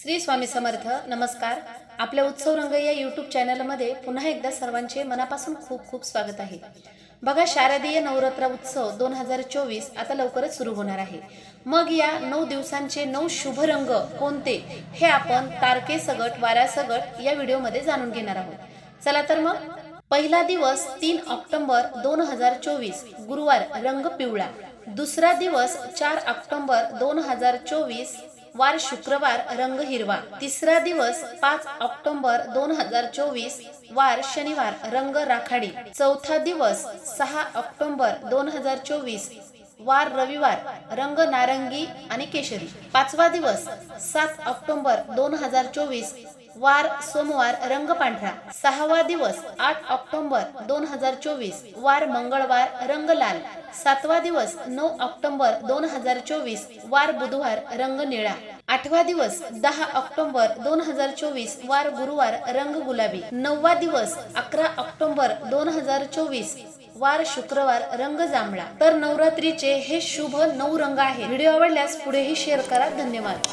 श्री स्वामी समर्थ नमस्कार. आपल्या उत्सव रंग या यूट्यूब चॅनलमध्ये पुन्हा एकदा सर्वांचे मनापासून खूप खूप स्वागत आहे. बघा शारदीय नवरात्र उत्सव दोन हजार चोवीस आता लवकरच सुरू होणार आहे. मग या नऊ दिवसांचे नऊ शुभ रंग कोणते हे आपण तारकेसगट वाऱ्यासगट या व्हिडिओमध्ये जाणून घेणार आहोत. चला तर मग. पहिला दिवस तीन ऑक्टोबर दोन हजार चोवीस गुरुवार रंग पिवळा. दुसरा दिवस चार ऑक्टोबर दोन हजार चोवीस वार शुक्रवार रंग हिरवा तिसरा दिवस पाच ऑक्टोबर दोन हजार चोवीस वार शनिवार रंग राखाडी. चौथा दिवस सहा ऑक्टोबर दोन हजार चोवीस वार रविवार रंग नारंगी आणि केशरी. पाचवा दिवस सात ऑक्टोबर दोन हजार चोवीस. वार सोमवार रंग पांढरा सहावा दिवस आठ ऑक्टोबर दोन हजार चोवीस. वार मंगळवार रंग लाल सातवा दिवस नऊ ऑक्टोबर दोन हजार चोवीस. वार बुधवार रंग निळा आठवा दिवस दहा ऑक्टोबर दोन हजार चोवीस. वार गुरुवार रंग गुलाबी नववा दिवस अकरा ऑक्टोबर दोन हजार चोवीस. वार शुक्रवार रंग जांभळा. तर नवरात्रीचे हे शुभ नऊ रंग आहे व्हिडिओ आवडल्यास पुढेही शेअर करा. धन्यवाद.